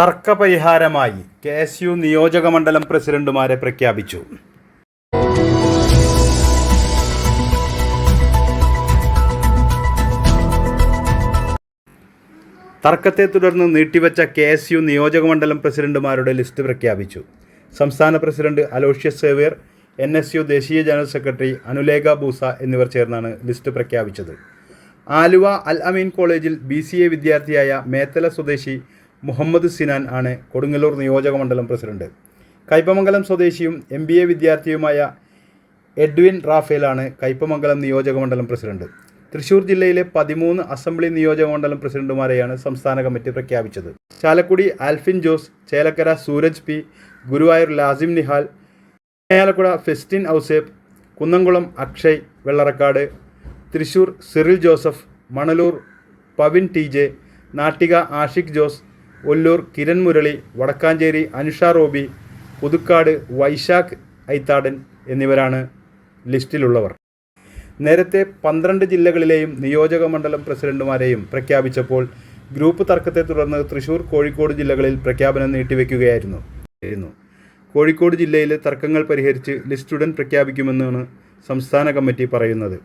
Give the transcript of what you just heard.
തർക്കപരിഹാരമായി K S U നിയോജക മണ്ഡലം പ്രസിഡന്റുമാരെ പ്രഖ്യാപിച്ചു. തർക്കത്തെ തുടർന്ന് നീട്ടിവെച്ച കെ എസ് യു നിയോജകമണ്ഡലം പ്രസിഡന്റുമാരുടെ ലിസ്റ്റ് പ്രഖ്യാപിച്ചു. സംസ്ഥാന president Aloysius Xavier N S U ദേശീയ ജനറൽ സെക്രട്ടറി അനുലേഖ ബൂസ എന്നിവർ ചേർന്നാണ് ലിസ്റ്റ് പ്രഖ്യാപിച്ചത്. ആലുവ അൽ അമീൻ കോളേജിൽ ബി സി എ വിദ്യാർത്ഥിയായ മേത്തല സ്വദേശി മുഹമ്മദ് സിനാൻ ആണ് കൊടുങ്ങല്ലൂർ നിയോജക മണ്ഡലം പ്രസിഡന്റ്. കയ്പമംഗലം സ്വദേശിയും എം ബി എ വിദ്യാർത്ഥിയുമായ എഡ്വിൻ റാഫേലാണ് കയ്പമംഗലം നിയോജകമണ്ഡലം പ്രസിഡന്റ്. തൃശൂർ ജില്ലയിലെ പതിമൂന്ന് അസംബ്ലി നിയോജക മണ്ഡലം പ്രസിഡന്റുമാരെയാണ് സംസ്ഥാന കമ്മിറ്റി പ്രഖ്യാപിച്ചത്. Chalakudy Alfin Jose Chelakkara Sooraj P Guruvayur Lasim Nihal Melakkuda Festin Ouseph Kunnamkulam Akshay Vellarakkad Thrissur Cyril Joseph Manalur Pavin T J Nattika Ashiq Jose Ollur Kiran Murali Vadakkanchery Anusha Robi Puthukkad Vaishakh Aithadan എന്നിവരാണ് ലിസ്റ്റിലുള്ളവർ നേരത്തെ പന്ത്രണ്ട് ജില്ലകളിലെയും നിയോജക മണ്ഡലം പ്രസിഡന്റുമാരെയും പ്രഖ്യാപിച്ചപ്പോൾ group തർക്കത്തെ തുടർന്ന് തൃശൂർ കോഴിക്കോട് ജില്ലകളിൽ പ്രഖ്യാപനം നീട്ടിവെക്കുകയായിരുന്നു. കോഴിക്കോട് ജില്ലയിലെ തർക്കങ്ങൾ പരിഹരിച്ച് ലിസ്റ്റ് ഉടൻ പ്രഖ്യാപിക്കുമെന്നാണ് സംസ്ഥാന കമ്മിറ്റി പറയുന്നത്